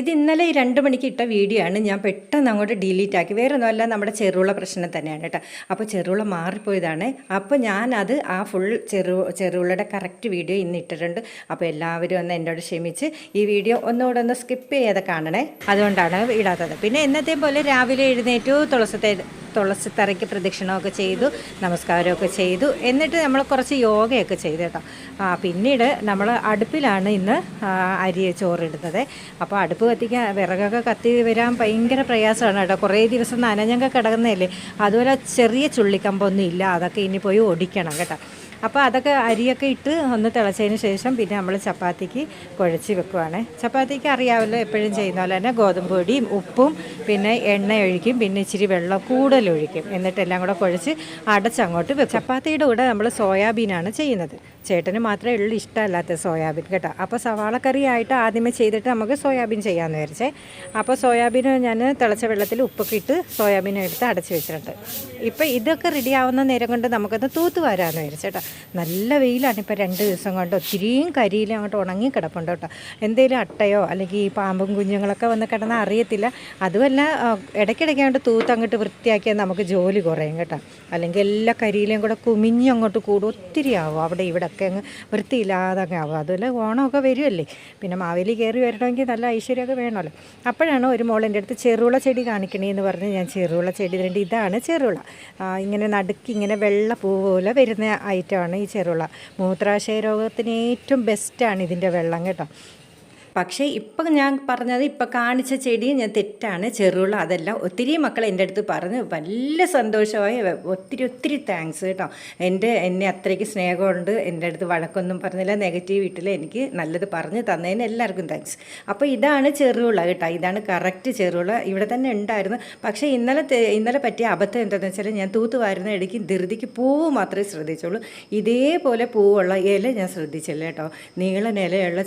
ഇത് ഇന്നലെ ഈ രണ്ട് മണിക്ക് ഇട്ട വീഡിയോ ആണ് ഞാൻ പെട്ടെന്ന് അങ്ങോട്ട് ഡിലീറ്റ് ആക്കി. വേറെ ഒന്നുമല്ല നമ്മുടെ ചെറുള്ള പ്രശ്നം തന്നെയാണ് കേട്ടോ. അപ്പോൾ ചെറുള്ള മാറിപ്പോയതാണ്. അപ്പോൾ ഞാനത് ആ ഫുൾ ചെറു ചെറുള്ളയുടെ കറക്റ്റ് വീഡിയോ ഇന്ന് ഇട്ടിട്ടുണ്ട്. അപ്പോൾ എല്ലാവരും ഒന്ന് എന്നോട് ക്ഷമിച്ച് ഈ വീഡിയോ ഒന്നുകൂടെ ഒന്ന് സ്കിപ്പ് ചെയ്യാതെ കാണണേ. അതുകൊണ്ടാണ് ഇടാത്തത്. പിന്നെ എന്നത്തെ പോലെ രാവിലെ എഴുന്നേറ്റു തുളസത്തെ തുളസിത്തറയ്ക്ക് പ്രദക്ഷിണമൊക്കെ ചെയ്തു നമസ്കാരമൊക്കെ ചെയ്തു. എന്നിട്ട് നമ്മൾ കുറച്ച് യോഗയൊക്കെ ചെയ്തു കേട്ടോ. ആ പിന്നീട് നമ്മൾ അടുപ്പിലാണ് ഇന്ന് അരി ചോറിടുന്നത്. അപ്പോൾ അടുപ്പ് കത്തിക്കാൻ വിറകൊക്കെ കത്തി വരാൻ ഭയങ്കര പ്രയാസമാണ് കേട്ടോ. കുറേ ദിവസം നനഞ്ഞൊക്കെ കിടക്കുന്നതല്ലേ? അതുപോലെ ചെറിയ ചുള്ളിക്കമ്പൊന്നും ഇല്ല. അതൊക്കെ ഇനി പോയി ഒടിക്കണം കേട്ടോ. അപ്പോൾ അതൊക്കെ അരിയൊക്കെ ഇട്ട് ഒന്ന് തിളച്ചതിന് ശേഷം പിന്നെ നമ്മൾ ചപ്പാത്തിക്ക് കുഴച്ച് വെക്കുവാണ്. ചപ്പാത്തിക്ക് അറിയാമല്ലോ എപ്പോഴും ചെയ്യുന്ന പോലെ തന്നെ ഗോതമ്പ് പൊടിയും ഉപ്പും പിന്നെ എണ്ണ ഒഴിക്കും പിന്നെ ഇച്ചിരി വെള്ളം കൂടുതൽ ഒഴിക്കും. എന്നിട്ട് എല്ലാം കൂടെ കുഴച്ച് അടച്ചങ്ങോട്ട് വെക്കും. ചപ്പാത്തിയുടെ കൂടെ നമ്മൾ സോയാബീനാണ് ചെയ്യുന്നത്. ചേട്ടന് മാത്രമേ ഉള്ളൂ ഇഷ്ടമല്ലാത്ത സോയാബീൻ കേട്ടോ. അപ്പോൾ സവാള കറി ആയിട്ട് ആദ്യമേ ചെയ്തിട്ട് നമുക്ക് സോയാബീൻ ചെയ്യാമെന്ന് വിചാരിച്ചേ. അപ്പോൾ സോയാബീൻ ഞാൻ തിളച്ച വെള്ളത്തിൽ ഉപ്പൊക്കെ ഇട്ട് സോയാബീൻ എടുത്ത് അടച്ച് വെച്ചിട്ടുണ്ട്. ഇപ്പോൾ ഇതൊക്കെ റെഡി ആവുന്ന നേരം കൊണ്ട് നമുക്കൊന്ന് തൂത്ത് വരാമെന്ന് വിചാരിച്ചേട്ടാ നല്ല വെയിലാണ് ഇപ്പോൾ രണ്ട് ദിവസം കൊണ്ട് ഒത്തിരിയും കരിയിൽ അങ്ങോട്ട് ഉണങ്ങി കിടപ്പുണ്ട് കേട്ടോ. എന്തെങ്കിലും അട്ടയോ അല്ലെങ്കിൽ ഈ പാമ്പും കുഞ്ഞുങ്ങളൊക്കെ വന്ന് കിടന്നാൽ അറിയത്തില്ല. അതുമല്ല ഇടയ്ക്കിടയ്ക്ക് അങ്ങോട്ട് തൂത്ത് അങ്ങോട്ട് വൃത്തിയാക്കിയാൽ നമുക്ക് ജോലി കുറയും കേട്ടോ. അല്ലെങ്കിൽ എല്ലാ കരിയിലും കൂടെ കുമിഞ്ഞ് അങ്ങോട്ട് കൂടും. ഒത്തിരി ആവും അവിടെ ഇവിടെ ഒക്കെ അങ്ങ് വൃത്തിയില്ലാതെ അങ്ങ് ആവും അതുപോലെ ഓണമൊക്കെ വരുമല്ലേ പിന്നെ മാവേലി കയറി വരണമെങ്കിൽ നല്ല ഐശ്വര്യമൊക്കെ വേണമല്ലോ. അപ്പോഴാണ് ഒരു മോളിന്റെ അടുത്ത് ചെറുള ചെടി കാണിക്കണേ എന്ന് പറഞ്ഞ് ഞാൻ ചെറുള ചെടി രണ്ട് ഇതാണ് ചെറുള. ഇങ്ങനെ നടുക്ക് ഇങ്ങനെ വെള്ള പൂ പോലെ വരുന്ന ഐറ്റമാണ് ഈ ചെറുള. മൂത്രാശയ രോഗത്തിന് ഏറ്റവും ബെസ്റ്റാണ് ഇതിന്റെ വെള്ളം കേട്ടോ. പക്ഷേ ഇപ്പം ഞാൻ പറഞ്ഞത് ഇപ്പം കാണിച്ച ചെടി ഞാൻ തെറ്റാണ് ചെറുള്ള അതെല്ലാം. ഒത്തിരി മക്കൾ എന്റെ അടുത്ത് പറഞ്ഞ് വലിയ സന്തോഷമായി ഒത്തിരി ഒത്തിരി താങ്ക്സ് കേട്ടോ. എന്റെ എന്നെ അത്രയ്ക്ക് സ്നേഹമുണ്ട് എന്റെ അടുത്ത് വഴക്കൊന്നും പറഞ്ഞില്ല നെഗറ്റീവ് വീട്ടിൽ എനിക്ക് നല്ലത് പറഞ്ഞ് തന്നതിന് എല്ലാവർക്കും താങ്ക്സ് അപ്പോൾ ഇതാണ് ചെറുള്ള കേട്ടോ ഇതാണ് കറക്റ്റ് ചെറുള്ള. ഇവിടെ തന്നെ ഉണ്ടായിരുന്നു. പക്ഷേ ഇന്നലെ ഇന്നലെ പറ്റിയ അബദ്ധം എന്താണെന്ന് വെച്ചാൽ ഞാൻ തൂത്ത് വാരുന്ന ഇടയ്ക്ക് ധൃതിക്ക് പൂവ് മാത്രമേ ശ്രദ്ധിച്ചുള്ളൂ. ഇതേപോലെ പൂവുള്ള ഇല ഞാൻ ശ്രദ്ധിച്ചില്ല കേട്ടോ. നീളൻ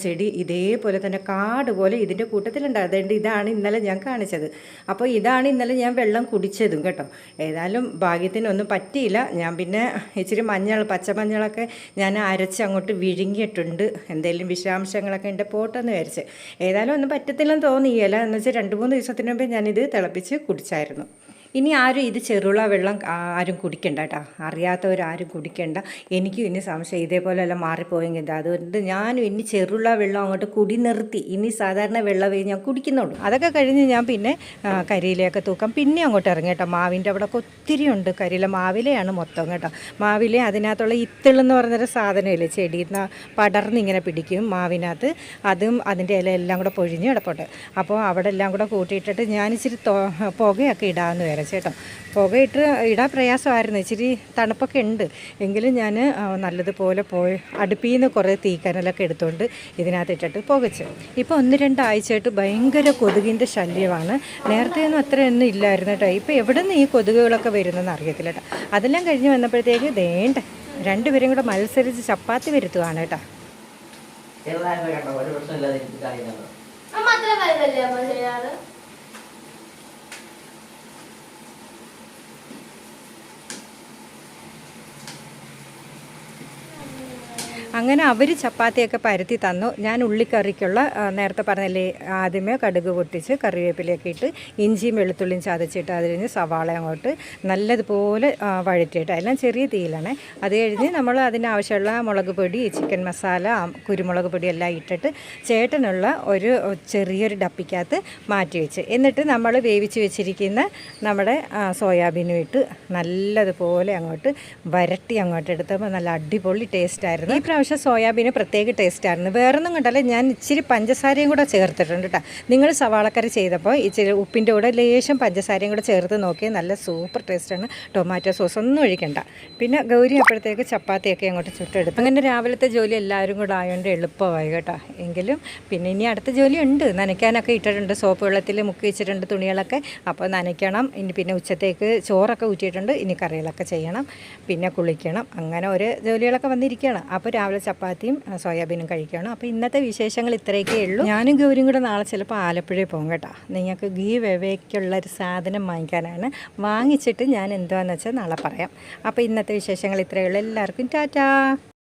ചെടി ഇതേപോലെ തന്നെ കാട് പോലെ ഇതിന്റെ കൂട്ടത്തിലുണ്ട് അതുകൊണ്ട് ഇതാണ് ഇന്നലെ ഞാൻ കാണിച്ചത്. അപ്പോൾ ഇതാണ് ഇന്നലെ ഞാൻ വെള്ളം കുടിച്ചതും കേട്ടോ. ഏതായാലും ഭാഗ്യത്തിനൊന്നും പറ്റിയില്ല. ഞാൻ പിന്നെ ഇച്ചിരി മഞ്ഞൾ പച്ചമഞ്ഞളൊക്കെ ഞാൻ അരച്ച് അങ്ങോട്ട് വിഴുങ്ങിയിട്ടുണ്ട്. എന്തെങ്കിലും വിഷാംശങ്ങളൊക്കെ ഉണ്ട് പോട്ടെന്ന് വിചാരിച്ച്. ഏതായാലും ഒന്നും പറ്റത്തില്ലെന്ന് തോന്നിയല്ല എന്ന് വെച്ചാൽ രണ്ട് മൂന്ന് ദിവസത്തിന് മുമ്പേ ഞാനിത് തിളപ്പിച്ച് കുടിച്ചായിരുന്നു. ഇനി ആരും ഇത് ചെറുള വെള്ളം ആരും കുടിക്കണ്ട കേട്ടോ. അറിയാത്തവരാരും കുടിക്കണ്ട. എനിക്കും ഇനി സംശയം ഇതേപോലെയല്ല മാറിപ്പോയെങ്കിൽ അതുകൊണ്ട് ഞാനും ഇനി ചെറുള്ള വെള്ളം അങ്ങോട്ട് കുടി നിർത്തി. ഇനി സാധാരണ വെള്ളമേ ഞാൻ കുടിക്കുന്നുള്ളൂ. അതൊക്കെ കഴിഞ്ഞ് ഞാൻ പിന്നെ കരിയിലയൊക്കെ തൂക്കാം. പിന്നെ അങ്ങോട്ട് ഇറങ്ങി കേട്ടോ. മാവിന്റെ അവിടെ ഒത്തിരി ഉണ്ട്. കരിയില മാവിലയാണ് മൊത്തം കേട്ടോ. മാവിലെ അതിനകത്തുള്ള ഇത്തിളെന്ന് പറഞ്ഞൊരു സാധനമില്ലേ? ചെടി പടർന്നിങ്ങനെ പിടിക്കും മാവിനകത്ത്. അതും അതിന്റെ ഇല എല്ലാം കൂടെ പൊഴിഞ്ഞ് കിടപ്പുണ്ട്. അപ്പോൾ അവിടെ എല്ലാം കൂടെ കൂട്ടിയിട്ടിട്ട് ഞാനിച്ചിരി പുകയൊക്കെ ഇടാമെന്ന് വിചാരിച്ചു കേട്ടോ പുകയിട്ട് ഇടാൻ പ്രയാസമായിരുന്നു. ഇച്ചിരി തണുപ്പൊക്കെ ഉണ്ട്. എങ്കിലും ഞാൻ നല്ലതുപോലെ പോയി അടുപ്പിൽ നിന്ന് കുറേ തീക്കനലൊക്കെ എടുത്തുകൊണ്ട് ഇതിനകത്ത് ഇട്ടിട്ട് പുകച്ചു. ഇപ്പോൾ ഒന്ന് രണ്ടാഴ്ചയായിട്ട് ഭയങ്കര കൊതുകിന്റെ ശല്യമാണ്. നേരത്തെ ഒന്നും അത്രയൊന്നും ഇല്ലായിരുന്നു കേട്ടോ. ഇപ്പോൾ എവിടെ നിന്ന് ഈ കൊതുകുകളൊക്കെ വരുന്നതെന്ന് അറിയത്തില്ല കേട്ടോ. അതെല്ലാം കഴിഞ്ഞ് വന്നപ്പോഴത്തേക്ക് വേണ്ട രണ്ടുപേരും കൂടെ മത്സരിച്ച് ചപ്പാത്തി വരുത്തുവാണ് കേട്ടോ. ചെറുതായപ്പോ കണ്ടോ ഒരു പ്രശ്നമില്ലാതെ അമ്മ അത്ര വലുതല്ലേ അമ്മ ചെയ്യാറ്? അങ്ങനെ അവർ ചപ്പാത്തിയൊക്കെ പരത്തി തന്നു. ഞാൻ ഉള്ളിക്കറിക്കുള്ള നേരത്തെ പറഞ്ഞല്ലേ ആദ്യമേ കടുക് പൊട്ടിച്ച് കറിവേപ്പിലയൊക്കെ ഇട്ട് ഇഞ്ചിയും വെളുത്തുള്ളിയും ചതച്ചിട്ട് അതിൽ നിന്ന് സവാള അങ്ങോട്ട് നല്ലതുപോലെ വഴറ്റിയിട്ട് എല്ലാം ചെറിയ തീയിലാണ്. അത് കഴിഞ്ഞ് നമ്മൾ അതിന് ആവശ്യമുള്ള മുളക് പൊടി ചിക്കൻ മസാല കുരുമുളക് പൊടി എല്ലാം ഇട്ടിട്ട് ചേട്ടനുള്ള ഒരു ചെറിയൊരു ഡപ്പിക്കകത്ത് മാറ്റി വെച്ച്. എന്നിട്ട് നമ്മൾ വേവിച്ച് വെച്ചിരിക്കുന്ന നമ്മുടെ സോയാബീനും ഇട്ട് നല്ലതുപോലെ അങ്ങോട്ട് വരട്ടി അങ്ങോട്ട് എടുത്തപ്പോൾ നല്ല അടിപൊളി ടേസ്റ്റ് ആയിരുന്നു. ഈ പ്രാവശ്യം സോയാബീന് പ്രത്യേക ടേസ്റ്റ് ആയിരുന്നു. വേറൊന്നും കണ്ടല്ല ഞാൻ ഇച്ചിരി പഞ്ചസാരയും കൂടെ ചേർത്തിട്ടുണ്ട് കേട്ടോ നിങ്ങൾ സവാളക്കറി ചെയ്തപ്പോൾ ഇച്ചിരി ഉപ്പിന്റെ കൂടെ ലേശം പഞ്ചസാരയും കൂടെ ചേർത്ത് നോക്കി നല്ല സൂപ്പർ ടേസ്റ്റാണ് ടൊമാറ്റോ സോസ് ഒന്നും ഒഴിക്കണ്ട. പിന്നെ ഗൗരി അപ്പോഴത്തേക്ക് ചപ്പാത്തിയൊക്കെ അങ്ങോട്ട് ചുട്ടെടുത്തു. അങ്ങനെ രാവിലത്തെ ജോലി എല്ലാവരും കൂടെ ആയതുകൊണ്ട് എളുപ്പമായി കേട്ടോ. എങ്കിലും പിന്നെ ഇനി അടുത്ത ജോലി ഉണ്ട് നനയ്ക്കാനൊക്കെ ഇട്ടിട്ടുണ്ട്. സോപ്പ് വെള്ളത്തിൽ മുക്കി വെച്ചിട്ടുണ്ട് തുണികളൊക്കെ. അപ്പോൾ നനയ്ക്കണം. ഇനി പിന്നെ ഉച്ചത്തേക്ക് ചോറൊക്കെ ഊറ്റിയിട്ടുണ്ട്. ഇനി കറികളൊക്കെ ചെയ്യണം. പിന്നെ കുളിക്കണം. അങ്ങനെ ഒരു ജോലികളൊക്കെ വന്നിരിക്കുകയാണ്. അപ്പോൾ രാവിലെ ചപ്പാത്തിയും ആ, സോയാബീനും കഴിക്കണം അപ്പോൾ ഇന്നത്തെ വിശേഷങ്ങൾ ഇത്രയൊക്കെ ഉള്ളൂ. ഞാനും ഗൗരിയും കൂടെ നാളെ ചിലപ്പോൾ ആലപ്പുഴയിൽ പോകും കേട്ടോ. നിങ്ങൾക്ക് ഗീ വെവയ്ക്കുള്ള ഒരു സാധനം വാങ്ങിക്കാനാണ്. വാങ്ങിച്ചിട്ട് ഞാൻ എന്താണെന്ന് വെച്ചാൽ നാളെ പറയാം. അപ്പോൾ ഇന്നത്തെ വിശേഷങ്ങൾ ഇത്രയേ ഉള്ളൂ. എല്ലാവർക്കും ടാറ്റാ.